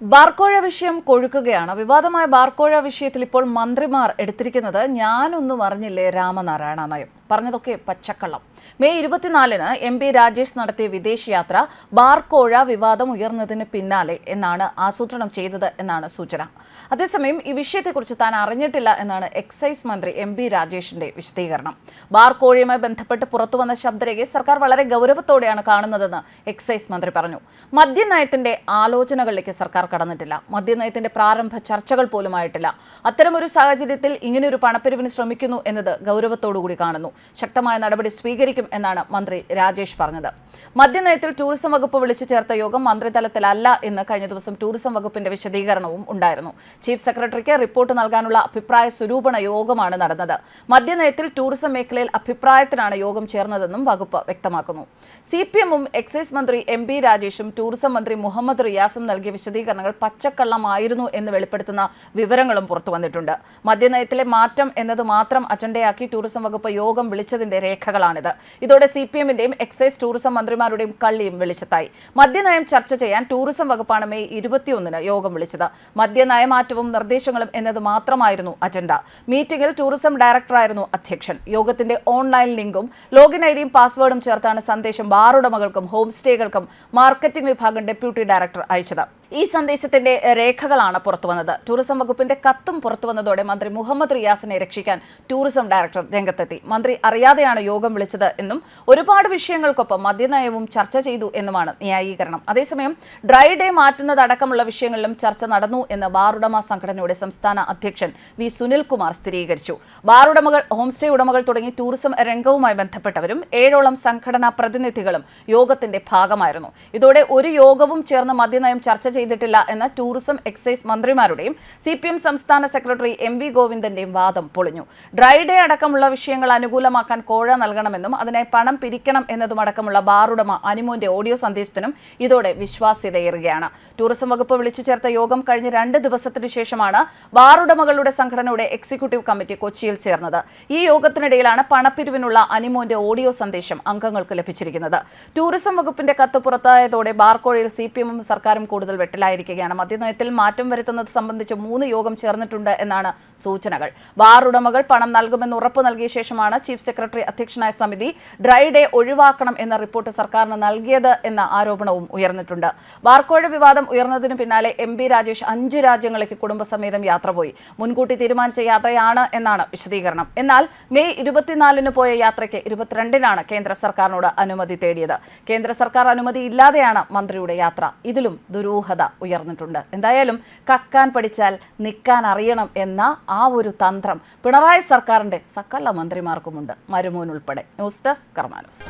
ബാർക്കോഴ വിഷയം കൊഴുക്കുകയാണ്. വിവാദമായ ബാർക്കോഴ വിഷയത്തിൽ ഇപ്പോൾ മന്ത്രിമാർ എടുത്തിരിക്കുന്നത് ഞാനൊന്നും അറിഞ്ഞില്ലേ രാമനാരായണ നയം പറഞ്ഞതൊക്കെ പച്ചക്കള്ളം. മെയ് ഇരുപത്തിനാലിന് എം പി രാജേഷ് നടത്തിയ വിദേശയാത്ര ബാർക്കോഴ വിവാദം ഉയർന്നതിന് പിന്നാലെ എന്നാണ് ആസൂത്രണം ചെയ്തത് എന്നാണ് സൂചന. അതേസമയം ഈ വിഷയത്തെക്കുറിച്ച് താൻ അറിഞ്ഞിട്ടില്ല എന്നാണ് എക്സൈസ് മന്ത്രി എം പി രാജേഷിന്റെ വിശദീകരണം. ബാർക്കോഴയുമായി ബന്ധപ്പെട്ട് പുറത്തുവന്ന ശബ്ദരേഖ സർക്കാർ വളരെ ഗൗരവത്തോടെയാണ് കാണുന്നതെന്ന് എക്സൈസ് മന്ത്രി പറഞ്ഞു. മദ്യനയത്തിന്റെ ആലോചനകളിലേക്ക് സർക്കാർ കടന്നിട്ടില്ല. മദ്യനയത്തിന്റെ പ്രാരംഭ ചർച്ചകൾ പോലും ആയിട്ടില്ല അത്തരമൊരു സാഹചര്യത്തിൽ ഇങ്ങനെയൊരു പണപ്പിരിവിന് ശ്രമിക്കുന്നു എന്നത് ഗൗരവത്തോടുകൂടി കാണുന്നു. ശക്തമായ നടപടി സ്വീകരിക്കും എന്നാണ് മന്ത്രി രാജേഷ് പറഞ്ഞത്. മദ്യനയത്തിൽ ടൂറിസം വകുപ്പ് വിളിച്ചു ചേർത്ത യോഗം മന്ത്രിതലത്തിലല്ല എന്ന് കഴിഞ്ഞ ദിവസം ടൂറിസം വകുപ്പിന്റെ വിശദീകരണവും ഉണ്ടായിരുന്നു. ചീഫ് സെക്രട്ടറിക്ക് റിപ്പോർട്ട് നൽകാനുള്ള അഭിപ്രായ സ്വരൂപണ യോഗമാണ് നടന്നത്. മദ്യനയത്തിൽ ടൂറിസം മേഖലയിൽ അഭിപ്രായത്തിനാണ് യോഗം ചേർന്നതെന്നും വകുപ്പ് വ്യക്തമാക്കുന്നു. സി പി എമ്മും എക്സൈസ് മന്ത്രി എം ബി രാജേഷും ടൂറിസം മന്ത്രി മുഹമ്മദ് റിയാസും നൽകിയ വിശദീകരണങ്ങൾ പച്ചക്കള്ളമായിരുന്നു എന്ന് വെളിപ്പെടുത്തുന്ന വിവരങ്ങളും പുറത്തു വന്നിട്ടുണ്ട് മദ്യനയത്തിലെ മാറ്റം എന്നത് മാത്രം അജണ്ടയാക്കി ടൂറിസം വകുപ്പ് യോഗം വിളിച്ചതിന്റെ രേഖകളാണിത്. ഇതോടെ സി പി എമ്മിന്റെയും എക്സൈസ് ടൂറിസം മന്ത്രിമാരുടെയും കള്ളിയും വെളിച്ചത്തായി. മദ്യനയം ചർച്ച ചെയ്യാൻ ടൂറിസം വകുപ്പാണ് മെയ് ഇരുപത്തിയൊന്നിന് യോഗം വിളിച്ചത്. മദ്യനയമാറ്റവും നിർദ്ദേശങ്ങളും എന്നത് മാത്രമായിരുന്നു അജണ്ട. മീറ്റിംഗിൽ ടൂറിസം ഡയറക്ടറായിരുന്നു അധ്യക്ഷൻ. യോഗത്തിന്റെ ഓൺലൈൻ ലിങ്കും ലോഗിൻ ഐഡിയും പാസ്വേഡും ചേർത്താണ് സന്ദേശം ബാറുടമകൾക്കും ഹോം സ്റ്റേകൾക്കും മാർക്കറ്റിംഗ് വിഭാഗം ഡെപ്യൂട്ടി ഡയറക്ടർ അയച്ചത്. ഈ സന്ദേശത്തിന്റെ രേഖകളാണ് പുറത്തു പുറത്തുവന്നത് ടൂറിസം വകുപ്പിന്റെ കത്തും പുറത്തുവന്നതോടെ മന്ത്രി മുഹമ്മദ് റിയാസിനെ രക്ഷിക്കാൻ ടൂറിസം ഡയറക്ടർ രംഗത്തെത്തി. മന്ത്രി അറിയാതെയാണ് യോഗം വിളിച്ചത് എന്നും ഒരുപാട് വിഷയങ്ങൾക്കൊപ്പം മദ്യനയവും ചർച്ച ചെയ്തു എന്നുമാണ് ന്യായീകരണം. അതേസമയം ഡ്രൈ ഡേ മാറ്റുന്നതടക്കമുള്ള വിഷയങ്ങളിലും ചർച്ച നടന്നു എന്ന് ബാറുടമ സംഘടനയുടെ സംസ്ഥാന അധ്യക്ഷൻ വി സുനിൽകുമാർ സ്ഥിരീകരിച്ചു. ബാറുടമകൾ ഹോംസ്റ്റേ ഉടമകൾ തുടങ്ങി ടൂറിസം രംഗവുമായി ബന്ധപ്പെട്ടവരും ഏഴോളം സംഘടനാ പ്രതിനിധികളും യോഗത്തിന്റെ ഭാഗമായിരുന്നു. ഇതോടെ ഒരു യോഗവും ചേർന്ന് മദ്യനയം ചർച്ച ചെയ്തിട്ടില്ല എന്ന ടൂറിസം എക്സൈസ് മന്ത്രിമാരുടെയും സി സംസ്ഥാന സെക്രട്ടറി എം വി ഗോവിന്ദന്റെയും വാദം പൊളിഞ്ഞു. ഡ്രൈ ഡേ അടക്കമുള്ള വിഷയങ്ങൾ അനുകൂലമാക്കാൻ കോഴ നൽകണമെന്നും അതിനായി പണം പിരിക്കണം എന്നതുമടക്കമുള്ള ബാറുടമ അനുമോന്റെ ഓഡിയോ സന്ദേശത്തിനും ഇതോടെ വിശ്വാസ്യതയേറുകയാണ്. ടൂറിസം വകുപ്പ് വിളിച്ചു ചേർത്ത യോഗം കഴിഞ്ഞ രണ്ട് ദിവസത്തിനു ശേഷമാണ് ബാറുടമകളുടെ സംഘടനയുടെ എക്സിക്യൂട്ടീവ് കമ്മിറ്റി കൊച്ചിയിൽ ചേർന്നത്. ഈ യോഗത്തിനിടയിലാണ് പണപ്പിരിവിനുള്ള അനിമോന്റെ ഓഡിയോ സന്ദേശം അംഗങ്ങൾക്ക് ലഭിച്ചിരിക്കുന്നത്. ടൂറിസം വകുപ്പിന്റെ കത്ത് പുറത്തായതോടെ ബാർക്കോഴയിൽ സി പി എമ്മും സർക്കാരും കൂടുതൽ വെട്ടിലായിരിക്കുകയാണ് മദ്യനയത്തിൽ മാറ്റം വരുത്തുന്നത് സംബന്ധിച്ച് മൂന്ന് യോഗം ചേർന്നിട്ടുണ്ട് എന്നാണ് സൂചനകൾ. ബാർ ഉടമകൾ പണം നൽകുമെന്ന് ഉറപ്പ് നൽകിയ ശേഷമാണ് ചീഫ് സെക്രട്ടറി അധ്യക്ഷനായ സമിതി ഡ്രൈ ഡേ ഒഴിവാക്കണം എന്ന റിപ്പോർട്ട് സർക്കാരിന് നൽകിയത് എന്ന ആരോപണവും ഉയർന്നിട്ടുണ്ട്. ബാർക്കോഴ വിവാദം ഉയർന്നതിന് പിന്നാലെ എം രാജേഷ് അഞ്ച് രാജ്യങ്ങളിലേക്ക് കുടുംബസമേതം യാത്ര പോയി. മുൻകൂട്ടി തീരുമാനിച്ച യാത്രയാണ് എന്നാണ് വിശദീകരണം. എന്നാൽ മെയ് ഇരുപത്തിനാലിന് പോയ യാത്രയ്ക്ക് ഇരുപത്തിരണ്ടിനാണ് കേന്ദ്ര സർക്കാരിനോട് അനുമതി തേടിയത്. കേന്ദ്ര സർക്കാർ അനുമതി ഇല്ലാതെയാണ് മന്ത്രിയുടെ യാത്ര. ഇതിലും ദുരൂഹത ഉയർന്നിട്ടുണ്ട്. എന്തായാലും കക്കാൻ പഠിച്ചാൽ നിൽക്കാൻ അറിയണം എന്ന ആ ഒരു തന്ത്രം പിണറായി സർക്കാരിന്റെ സകല മന്ത്രിമാർക്കുമുണ്ട്. മരുമോൻ ഉൾപ്പെടെ. News desk കർമാനൂസ്